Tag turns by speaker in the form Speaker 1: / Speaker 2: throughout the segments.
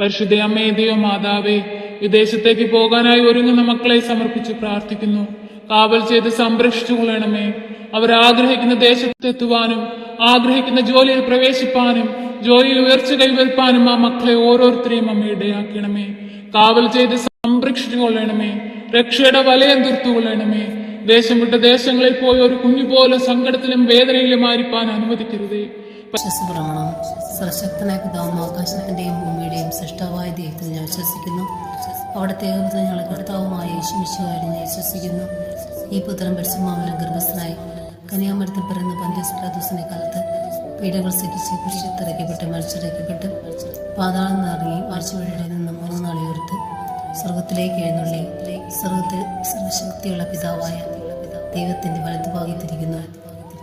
Speaker 1: പരിശുദ്ധ അമ്മയതയോ മാതാവേ വിദേശത്തേക്ക് പോകാനായി ഒരുങ്ങുന്ന മക്കളെ സമർപ്പിച്ച് പ്രാർത്ഥിക്കുന്നു. കാവൽ ചെയ്ത് സംരക്ഷിച്ചു കൊള്ളണമേ. അവർ ആഗ്രഹിക്കുന്ന ദേശത്തെത്തുവാനും ആഗ്രഹിക്കുന്ന ജോലിയിൽ പ്രവേശിപ്പാനും ജോലിയിൽ ഉയർച്ച കൈവരുത്താനും ആ മക്കളെ ഓരോരുത്തരെയും അമ്മ ഇടയാക്കണമേ. കാവൽ ചെയ്ത് സംരക്ഷിച്ചു കൊള്ളണമേ. രക്ഷയുടെ വലയം തീർത്തുകൊള്ളണമേ ദേശം വിട്ട ദേശങ്ങളിൽ പോയി ഒരു കുഞ്ഞു പോലെ സങ്കടത്തിലും വേദനയിലും ആയിരിക്കാൻ അനുവദിക്കരുതേ.
Speaker 2: വിശ്വസപ്രമാണം സർശക്തനായ പിതാവും ആകാശത്തിന്റെയും ഭൂമിയുടെയും സൃഷ്ടാവായ ദൈവത്തിൽ ഞാൻ വിശ്വസിക്കുന്നു. അവിടുത്തെ ഏകപുത്രൻ ഞങ്ങളുടെ കർത്താവുമായ യേശുമിശുവായി ഞാൻ വിശ്വസിക്കുന്നു. ഈ പുത്രൻ പരിശുമാവിലും ഗർഭസ്ഥനായി കന്യാമരത്തിൽ പിറന്ന പന്ത്യസ്പ്രാദോസിന്റെ കാലത്ത് പീഡകൾ സഹിച്ച് കുരിശിത്തിറക്കപ്പെട്ട് മരിച്ചിറക്കപ്പെട്ട്. പാതാളം നിറങ്ങി ആഴ്ചവഴിയുടെ നിന്ന് മൂന്ന് നാൾ ഉയർത്ത് സ്വർഗത്തിലേക്ക് എഴുന്നള്ളി. സ്വർഗത്തിൽ സർവശക്തിയുള്ള പിതാവായ ദൈവത്തിന്റെ വലതുഭാഗത്തിരിക്കുന്നു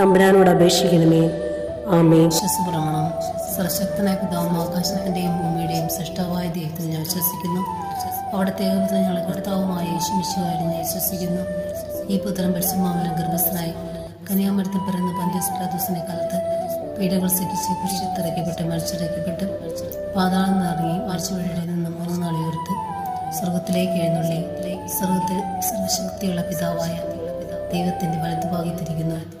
Speaker 3: തമ്പുരാനോട് അപേക്ഷിക്കണമേ. ആമേ
Speaker 2: വിശ്വസപ്രമാണം. സർശക്തനായ പിതാവും ആകാശത്തിന്റെയും ഭൂമിയുടെയും സൃഷ്ടാവായ ദൈവത്തിൽ ഞാൻ വിശ്വസിക്കുന്നു. അവിടുത്തെ ഞങ്ങളെ കർത്താവുമായ യേശുമിശുവായി ഞാൻ വിശ്വസിക്കുന്നു. ഈ പുത്രൻ പരിശുമാവിലും ഗർഭസ്ഥനായി കന്യാമരത്തിൽ പിറന്ന പന്ത്യസ്പ്രാദോസിന്റെ കാലത്ത് പീഡകൾ സഹിച്ച് കുരിശിത്തിറക്കപ്പെട്ട് മരിച്ചിറക്കപ്പെട്ട് പാതാളം നിറങ്ങി ആഴ്ചവഴിയുടെ നിന്ന് മൂന്ന് നാളിയോർത്ത് സ്വർഗത്തിലേക്ക് എഴുന്നള്ളി. സ്വർഗത്തിൽ സർവശക്തിയുള്ള പിതാവായ ദൈവത്തിന്റെ വലതുഭാഗത്തിരിക്കുന്നു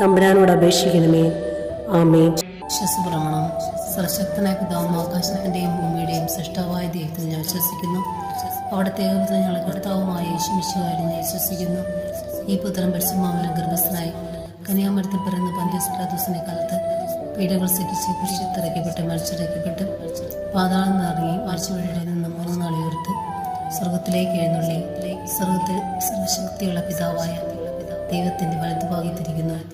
Speaker 3: തമ്പുരാനോട് അപേക്ഷിക്കണമേ. ആമേ
Speaker 2: വിശ്വസപ്രമാണം. സർശക്തനായ പിതാവും ആകാശത്തിന്റെയും ഭൂമിയുടെയും സൃഷ്ടാവായ ദൈവത്തിൽ ഞാൻ വിശ്വസിക്കുന്നു. അവിടുത്തെ ഏകപുത്രൻ ഞങ്ങളെ കർത്താവുമായ ഞാൻ വിശ്വസിക്കുന്നു. ഈ പുത്രൻ പരിശുമാമലം ഗർഭസ്ഥനായി കനിയാമരത്തിൽ പിറന്ന പന്ത്യസ്പ്രാദോസിനെ കാലത്ത് പീഡകൾ സഹിച്ച് കുരിശിത്തിറക്കപ്പെട്ട് മരിച്ചിറക്കപ്പെട്ട് പാതാളം നിറങ്ങി മരിച്ചവരുടെ നിന്ന് മൂന്ന് നാളെ ഉയർത്ത് സ്വർഗത്തിലേക്ക് എഴുന്നള്ളി. സ്വർഗത്തിൽ സർവശക്തിയുള്ള പിതാവായ ദൈവത്തിന്റെ വലതുഭാഗത്തിരിക്കുന്നു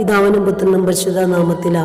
Speaker 3: ഇതാവനും പുത്രനും പരിശുദ്ധ നാമത്തിൽ